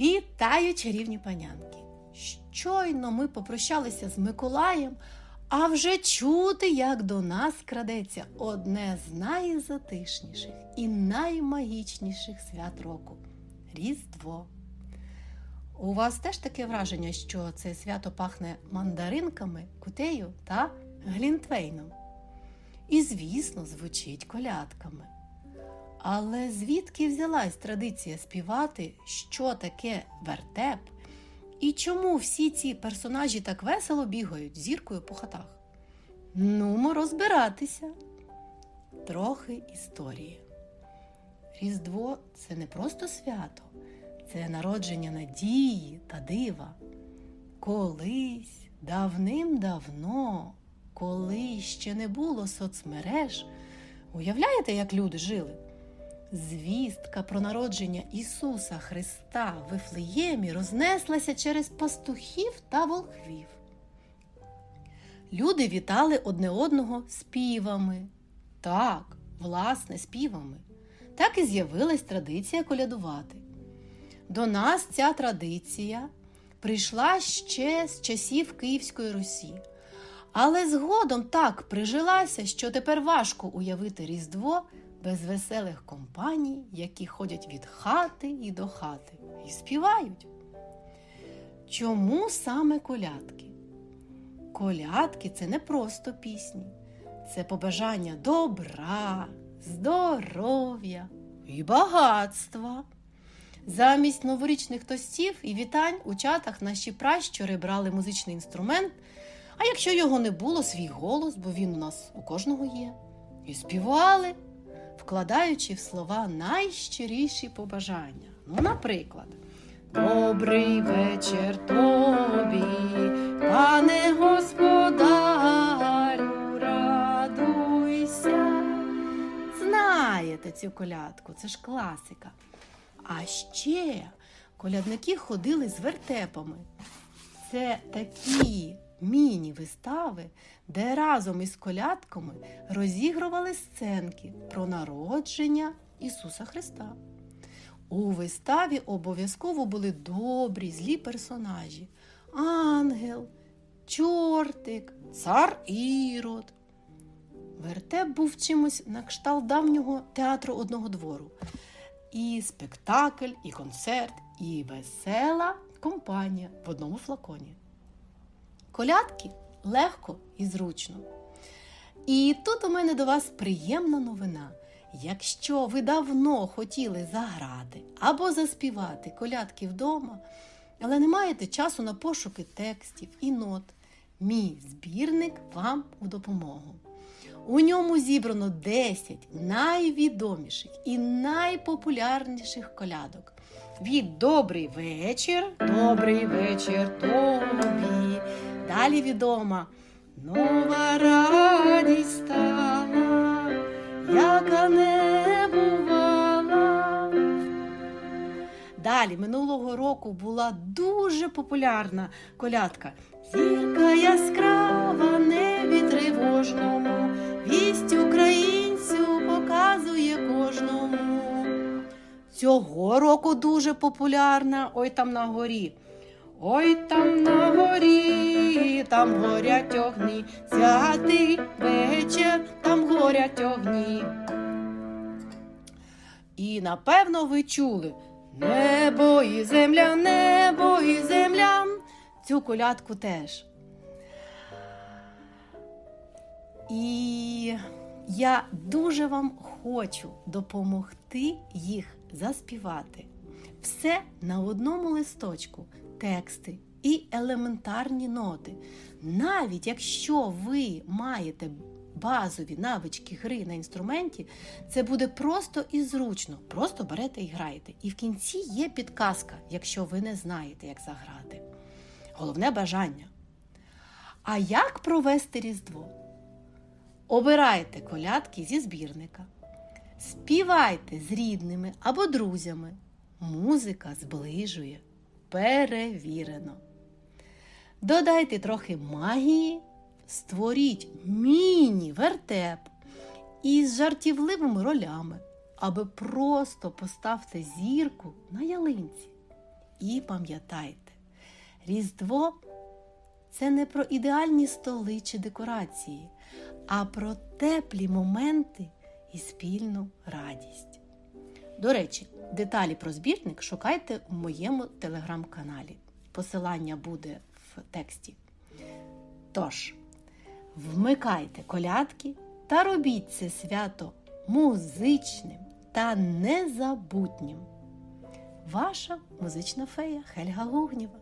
Вітаю, чарівні панянки! Щойно ми попрощалися з Миколаєм, а вже чути, як до нас крадеться одне з найзатишніших і наймагічніших свят року Різдво. У вас теж таке враження, що це свято пахне мандаринками, кутею та глінтвейном. І, звісно, звучить колядками. Але звідки взялась традиція співати, що таке вертеп, і чому всі ці персонажі так весело бігають зіркою по хатах? Нумо розбиратися. Трохи історії. Різдво це не просто свято, це народження надії та дива. Колись, давним-давно, коли ще не було соцмереж, уявляєте, як люди жили? Звістка про народження Ісуса Христа в Вифлеємі рознеслася через пастухів та волхвів. Люди вітали одне одного співами. Так, власне, співами. Так і з'явилась традиція колядувати. До нас ця традиція прийшла ще з часів Київської Русі. Але згодом так прижилася, що тепер важко уявити Різдво без веселих компаній, які ходять від хати і до хати і співають. Чому саме колядки? Колядки це не просто пісні, це побажання добра, здоров'я і багатства. Замість новорічних тостів і вітань у чатах наші пращури брали музичний інструмент, а якщо його не було, свій голос, бо він у нас у кожного є, і співали вкладаючи в слова найщиріші побажання. Ну, наприклад, Добрий вечір тобі, пане господарю, радуйся. Знаєте цю колядку, це ж класика. А ще колядники ходили з вертепами. Це такі міні-вистави, де разом із колядками розігрували сценки про народження Ісуса Христа. У виставі обов'язково були добрі, злі персонажі: ангел, чортик, цар Ірод. Вертеп був чимось на кшталт давнього театру одного двору. І спектакль, і концерт, і весела компанія в одному флаконі. Колядки легко і зручно. І тут у мене до вас приємна новина. Якщо ви давно хотіли заграти або заспівати колядки вдома, але не маєте часу на пошуки текстів і нот, мій збірник вам у допомогу. У ньому зібрано 10 найвідоміших і найпопулярніших колядок. Від Добрий вечір, добрий вечір тобі. Далі відома нова радість стала, яка не бувала. Далі минулого року була дуже популярна колядка. Зірка яскрава небі тривожному, вість українцю показує кожному. Цього року дуже популярна ой там на горі. Ой там на горі, там горять огні, святий вечір, там горять огні. І напевно ви чули небо і земля, небо і земля. Цю колядку теж. І я дуже вам хочу допомогти їх заспівати. Все на одному листочку, тексти і елементарні ноти. Навіть якщо ви маєте базові навички гри на інструменті, це буде просто і зручно. Просто берете і граєте. І в кінці є підказка, якщо ви не знаєте, як заграти. Головне бажання. А як провести Різдво? Обирайте колядки зі збірника. Співайте з рідними або друзями. Музика зближує. Перевірено. Додайте трохи магії, створіть міні-вертеп із жартівливими ролями, аби просто поставте зірку на ялинці. І пам'ятайте, Різдво це не про ідеальні столи чи декорації, а про теплі моменти і спільну радість. До речі, деталі про збірник шукайте в моєму телеграм-каналі. Посилання буде тексті. Тож, вмикайте колядки та робіть це свято музичним та незабутнім. Ваша музична фея Хельга Гугнєва.